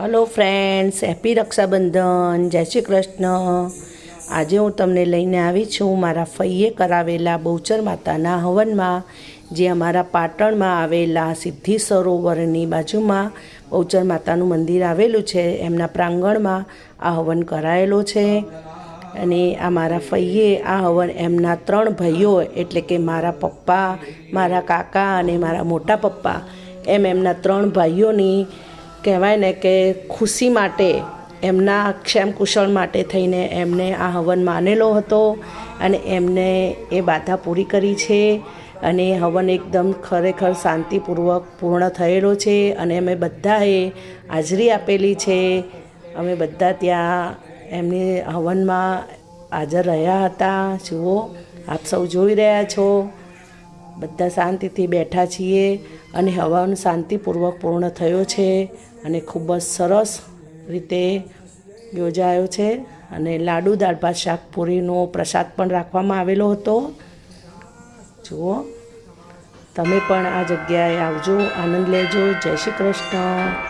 Hello friends, happy Rakshabandhan, જય શ્રી કૃષ્ણ. આજે હું તમને લઈને આવી છું મારા ફઈએ કરાવેલા બહુચર માતાના હવનમાં, જે અમારા પાટણમાં આવેલા સિદ્ધિ સરોવરની બાજુમાં બહુચર માતાનું મંદિર આવેલું છે. એમના પ્રાંગણમાં આ હવન કરાયેલો છે અને આ મારા ફઈએ આ હવન એમના ત્રણ ભાઈઓ, એટલે કે મારા પપ્પા, મારા કાકા અને મારા મોટા પપ્પા, એમ એમના ત્રણ ભાઈઓની કહેવાય ને કે ખુશી માટે, એમના ક્ષેમ કુશળ માટે થઈને એમને આ હવન માનેલો હતો અને એમને એ બાધા પૂરી કરી છે. અને હવન એકદમ ખરેખર શાંતિપૂર્વક પૂર્ણ થયેલો છે અને અમે બધાએ હાજરી આપેલી છે. અમે બધા ત્યાં એમની હવનમાં હાજર રહ્યા હતા. જુઓ, આપ સૌ જોઈ રહ્યા છો. બધા શાંતિથી બેઠા છીએ અને હવન શાંતિપૂર્વક પૂર્ણ થયો છે અને ખૂબ જ સરસ રીતે યોજાયો છે અને લાડુ દાળ ભાત શાક પૂરીનો પ્રસાદ પણ રાખવામાં આવેલો હતો. જુઓ, તમે પણ આ જગ્યાએ આવજો, આનંદ લેજો. જય શ્રી કૃષ્ણ.